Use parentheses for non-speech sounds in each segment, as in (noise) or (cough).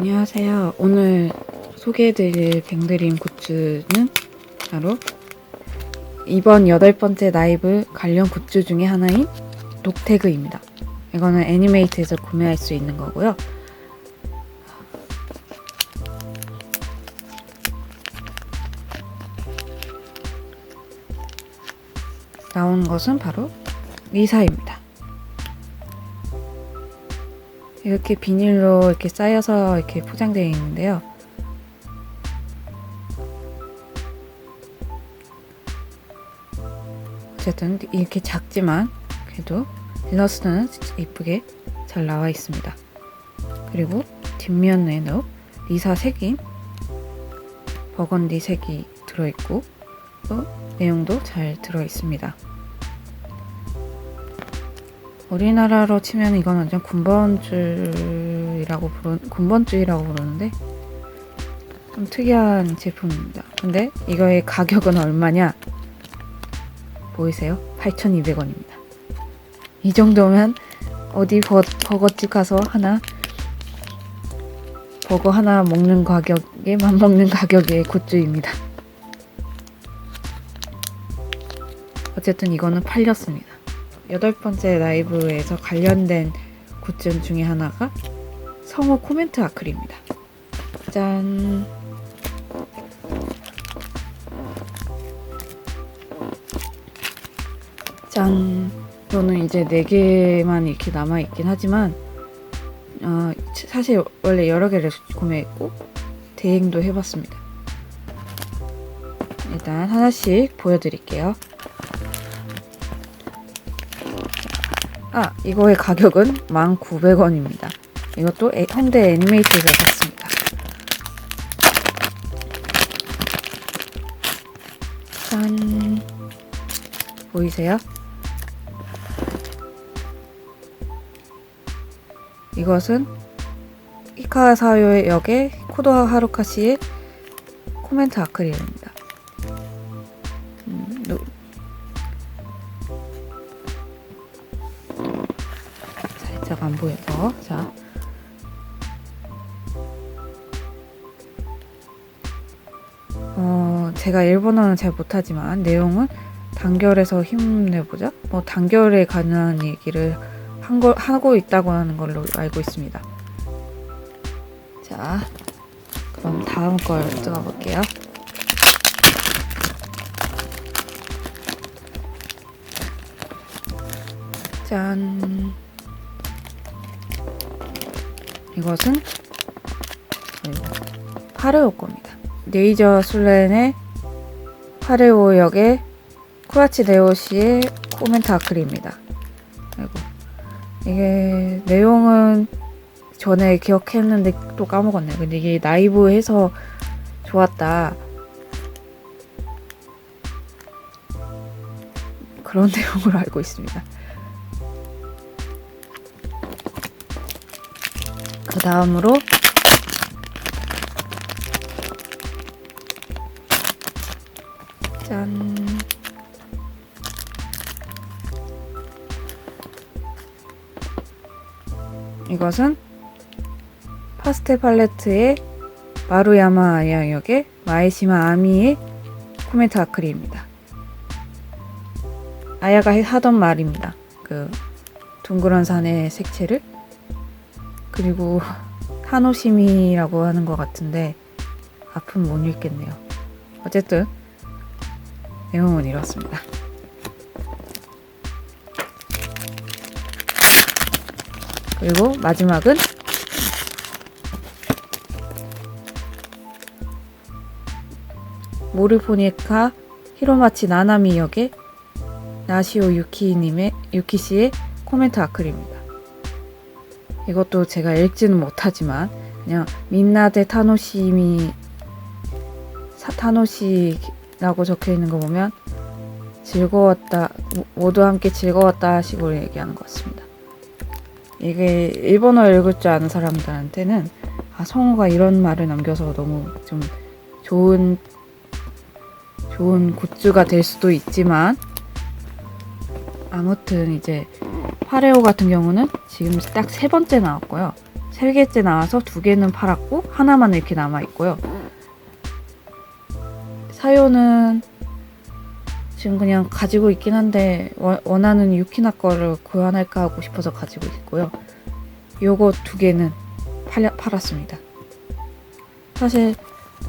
안녕하세요. 오늘 소개해드릴 뱅드림 굿즈는 바로 이번 여덟 번째 라이브 관련 굿즈 중에 하나인 녹태그입니다. 이거는 애니메이트에서 구매할 수 있는 거고요. 나온 것은 바로 리사입니다. 이렇게 비닐로 이렇게 쌓여서 이렇게 포장되어 있는데요. 어쨌든 이렇게 작지만 그래도 진짜 이쁘게 잘 나와 있습니다. 그리고 뒷면에도 리사 색인 버건디 색이 들어있고 또 내용도 잘 들어 있습니다. 우리나라로 치면 이건 완전 군번줄이라고 부르 군번줄이라고 부르는데 좀 특이한 제품입니다. 근데 이거의 가격은 얼마냐? 보이세요? 8,200원입니다. 이 정도면 어디 버, 버거집 가서 하나 버거 하나 먹는 가격에 맘먹는 가격의 굿즈입니다. 어쨌든 이거는 팔렸습니다. 여덟 번째 라이브에서 관련된 굿즈 중에 하나가 성우 코멘트 아크릴입니다. 짠. 짠. 저는 이제 4개만 이렇게 남아있긴 하지만, 어, 사실 원래 여러 개를 구매했고, 대행도 해봤습니다. 일단 하나씩 보여드릴게요. 아, 이거의 가격은 1,900원입니다. 이것도 애, 현대 애니메이트에서 샀습니다. 짠. 보이세요? 이것은 히카사요 역의 코도하 하루카 씨의 코멘트 아크릴입니다. 자. 어, 제가 일본어는 잘 못하지만 내용은 단결해서 힘내보자. 뭐 단결에 관한 얘기를 한 걸, 하고 있다고 하는 걸로 알고 있습니다. 자 그럼 다음 걸 뜯어볼게요. 짠 이것은 파레오 겁니다. 네이저 술렌의 파레오 역의 쿠아치 네오 씨의 코멘트 아크릴입니다. 아이고 이게 내용은 전에 기억했는데 또 까먹었네요. 근데 이게 라이브해서 좋았다. 그런 (laughs) 내용으로 알고 있습니다. 그 다음으로 짠 이것은 파스텔 팔레트의 마루야마 아야 역의 마에시마 아미의 코멘트 아크릴입니다. 아야가 하던 말입니다. 그 둥그런 산의 색채를 그리고 타노시미라고 하는 것 같은데 앞은 못 읽겠네요. 어쨌든 내용은 이렇습니다. 그리고 마지막은 모르포니카 히로마치 나나미 역의 나시오 유키님의 유키 씨의 코멘트 아크릴입니다. 이것도 제가 읽지는 못하지만 그냥 민나데 타노시미 사 타노시라고 적혀 있는 거 보면 즐거웠다 모- 모두 함께 즐거웠다 식으로 얘기하는 것 같습니다. 이게 일본어 읽을 줄 아는 사람들한테는 아 성우가 이런 말을 남겨서 너무 좀 좋은 좋은 굿즈가 될 수도 있지만 아무튼 이제 파레오 같은 경우는 지금 딱 세 번째 나왔고요. 세 개째 나와서 두 개는 팔았고 하나만 이렇게 남아 있고요. 사요는 지금 그냥 가지고 있긴 한데 원- 원하는 유키나 거를 교환할까 하고 싶어서 가지고 있고요. 요거 두 개는 팔, 팔았습니다. 사실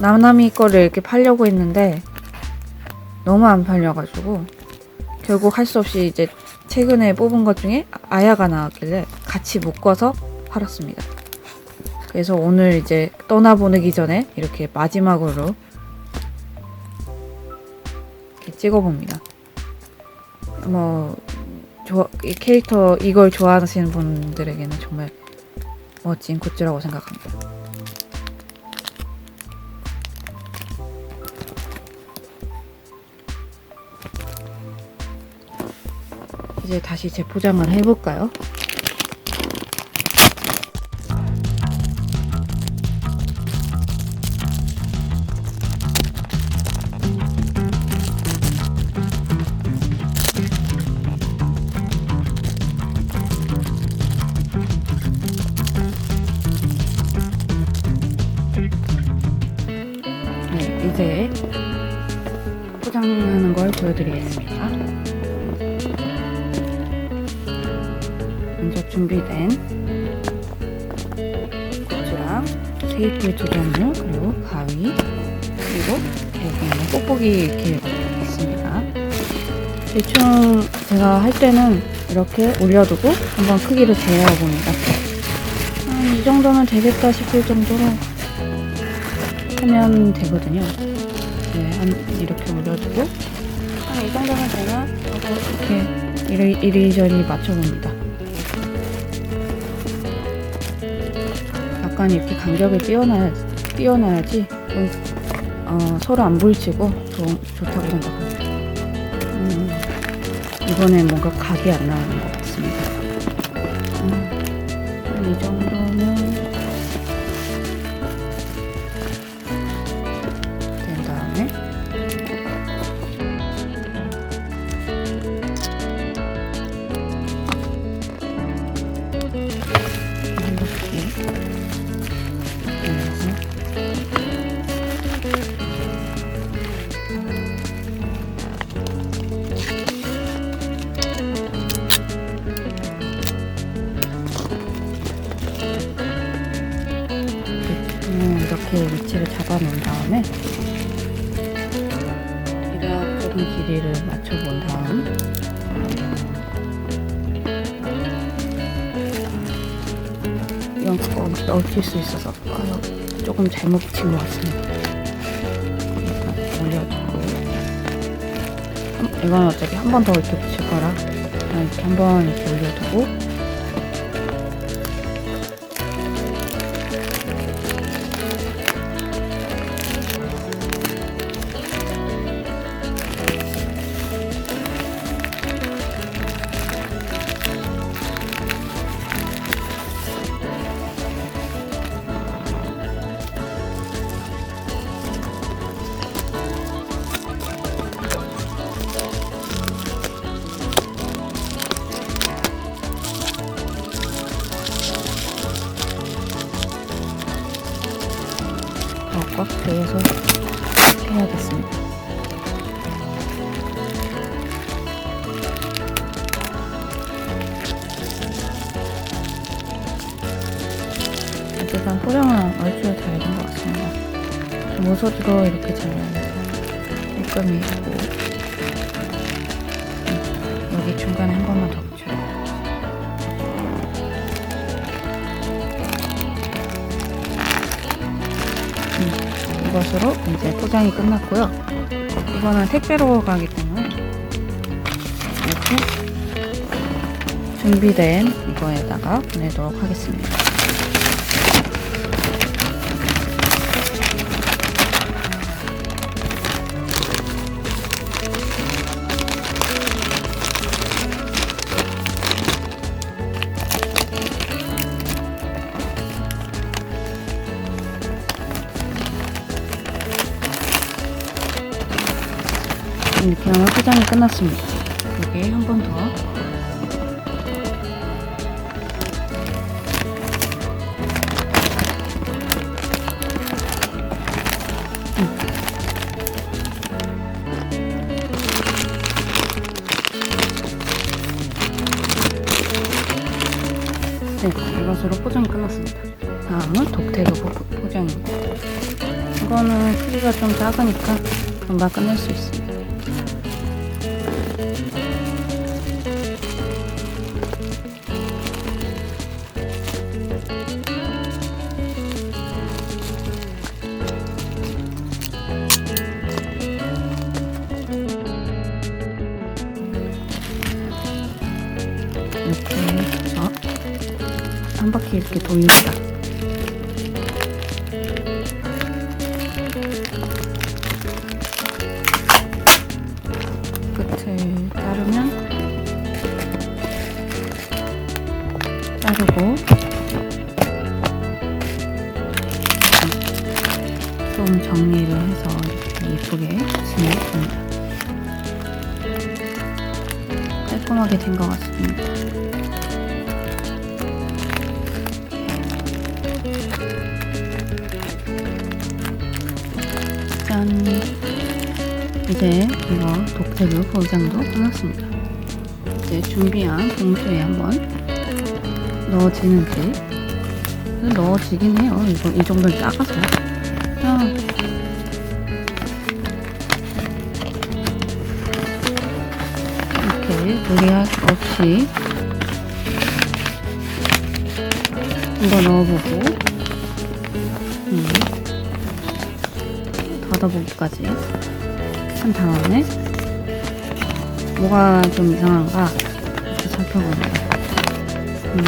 나나미 거를 이렇게 팔려고 했는데 너무 안 팔려가지고 결국 할 수 없이 이제 최근에 뽑은 것 중에 아야가 나왔길래 같이 묶어서 팔았습니다. 그래서 오늘 이제 떠나보내기 전에 이렇게 마지막으로 이렇게 찍어봅니다. 뭐, 좋아, 이 캐릭터 이걸 좋아하시는 분들에게는 정말 멋진 굿즈라고 생각합니다. 이제 다시 재포장을 해볼까요? 준비된 굿즈랑 테이프 조정류 그리고 가위 그리고 여기는 뽁뽁이 이렇게 있습니다. 대충 제가 할 때는 이렇게 올려두고 한번 크기를 재어 봅니다. 한이 정도면 되겠다 싶을 정도로 하면 되거든요. 네, 한 이렇게 올려두고 한이 정도면 하고 이렇게 이리, 이리저리 맞춰봅니다. 약간 이렇게 간격을 띄워놔야, 띄워놔야지 좀, 어, 서로 안 부딪히고 좋, 좋다고 생각합니다. 음, 이번엔 뭔가 각이 안 나오는 것 같습니다. 음, 한이 정도면 얽힐 수 있어서 아, 조금 잘못 붙인 것 같습니다. 한- 이건 어차피 한 번 더 이렇게 붙일 거라. 이렇게 한 번 이렇게 올려두고 모서지도 이렇게 잘 일감이 있고 음, 여기 중간에 한 번만 더 붙여요. 음, 이것으로 이제 포장이 끝났고요. 이거는 택배로 가기 때문에 이렇게 준비된 이거에다가 보내도록 하겠습니다. 포장이 끝났습니다. 여기 한 번 더. 네, 이것으로 포장이 끝났습니다. 다음은 독태로 포장입니다. 이거는 크기가 좀 작으니까 금방 끝낼 수 있습니다. 돌립니다. 끝을 자르면 자르고 좀 정리를 해서 이렇게 예쁘게 지내줍니다. 깔끔하게 된 것 같습니다. 이제 이거 독태그 포장도 끝났습니다. 이제 준비한 봉투에 한번 넣어지는지 넣어지긴 해요. 이거 이 정도는 작아서요. 그냥 이렇게 무리할 수 없이 이거 넣어보고 음, 닫아보기까지 한 다음에 뭐가 좀 이상한가 이렇게 살펴봅니다. 음,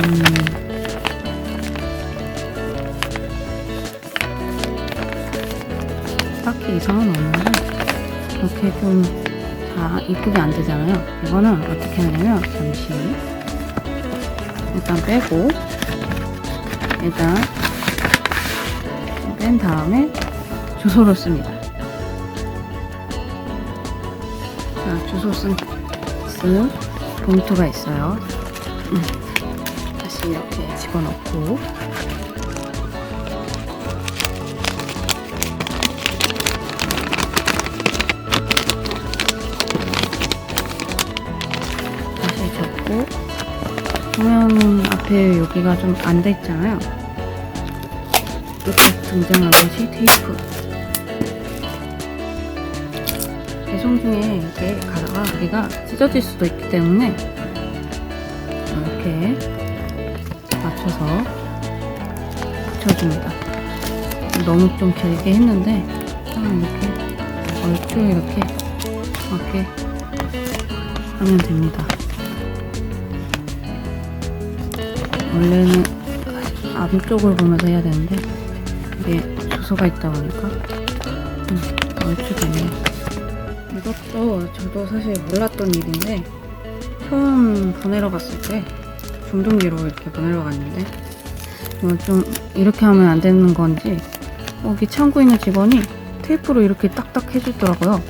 딱히 이상은 없는데 이렇게 좀 다 이쁘게 안 되잖아요. 이거는 어떻게 하냐면 잠시 일단 빼고 일단 뺀 다음에 주소를 씁니다. 자, 주소 쓴, 쓴 봉투가 있어요. 음, 다시 이렇게 집어넣고 다시 접고 보면 앞에 여기가 좀 안 돼 있잖아요. 이렇게 등장한 것이 테이프. 배송 중에 이렇게 가다가 여기가 찢어질 수도 있기 때문에 이렇게 맞춰서 붙여줍니다. 너무 좀 길게 했는데 이렇게 얼추 이렇게 이렇게 하면 됩니다. 원래는 앞쪽을 보면서 해야 되는데 이게 주소가 있다 보니까 음, 얼추 되네요. 이것도 저도 사실 몰랐던 일인데 처음 보내러 갔을 때 중동기로 이렇게 보내러 갔는데 이거 좀 이렇게 하면 안 되는 건지 여기 창구에 있는 직원이 테이프로 이렇게 딱딱 해주더라고요.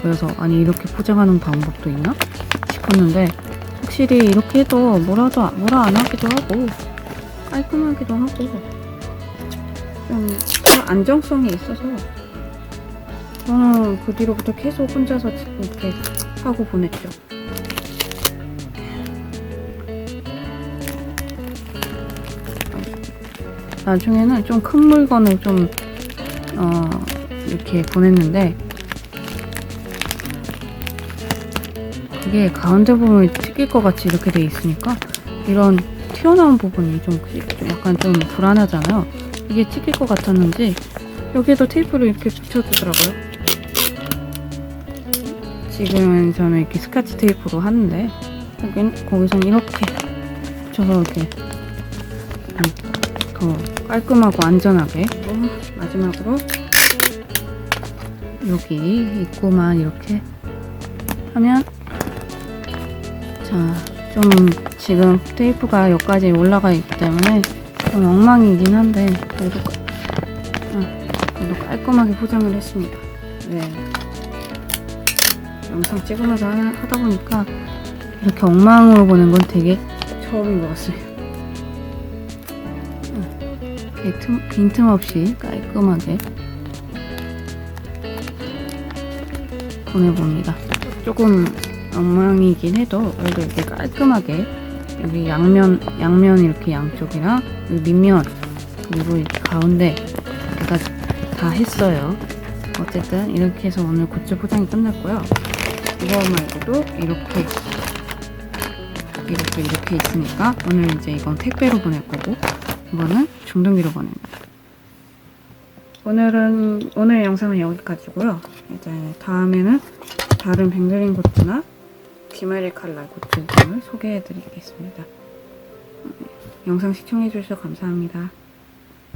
그래서 아니 이렇게 포장하는 방법도 있나 싶었는데 확실히 이렇게 해도 뭐라도 안- 뭐라 안 하기도 하고 깔끔하기도 하고 좀 안정성이 있어서 저는 그 뒤로부터 계속 혼자서 이렇게 하고 보냈죠. 나중에는 좀 큰 물건을 좀 어, 이렇게 보냈는데 그게 가운데 부분이 튀길 것 같이 이렇게 돼 있으니까 이런 튀어나온 부분이 좀, 좀 약간 좀 불안하잖아요. 이게 튀길 것 같았는지 여기에도 테이프를 이렇게 붙여주더라고요. 지금은 저는 이렇게 스카치 테이프로 하는데 거기선 이렇게 붙여서 이렇게 음, 더 깔끔하고 안전하게 마지막으로 여기 입구만 이렇게 하면 자, 좀 지금 테이프가 여기까지 올라가 있기 때문에 좀 엉망이긴 한데 그래도, 아, 그래도 깔끔하게 포장을 했습니다. 네. 영상 찍으면서 하, 하다 보니까 이렇게 엉망으로 보낸 건 되게 처음인 것 같습니다. 이렇게 틈, 빈틈 없이 깔끔하게 보내봅니다. 조금 엉망이긴 해도 그래도 이렇게 깔끔하게 여기 양면 양면 이렇게 양쪽이랑 여기 밑면 그리고 이렇게 가운데 제가 다 했어요. 어쨌든 이렇게 해서 오늘 굿즈 포장이 끝났고요. 이거 말고도 이렇게 이렇게 이렇게 있으니까 오늘 이제 이건 택배로 보낼 거고 이거는 중등기로 보냅니다. 오늘은 오늘 영상은 여기까지고요. 이제 다음에는 다른 뱅글린 굿즈나 디메리 칼날 굿즈 등을 소개해 드리겠습니다. 영상 시청해 주셔서 감사합니다.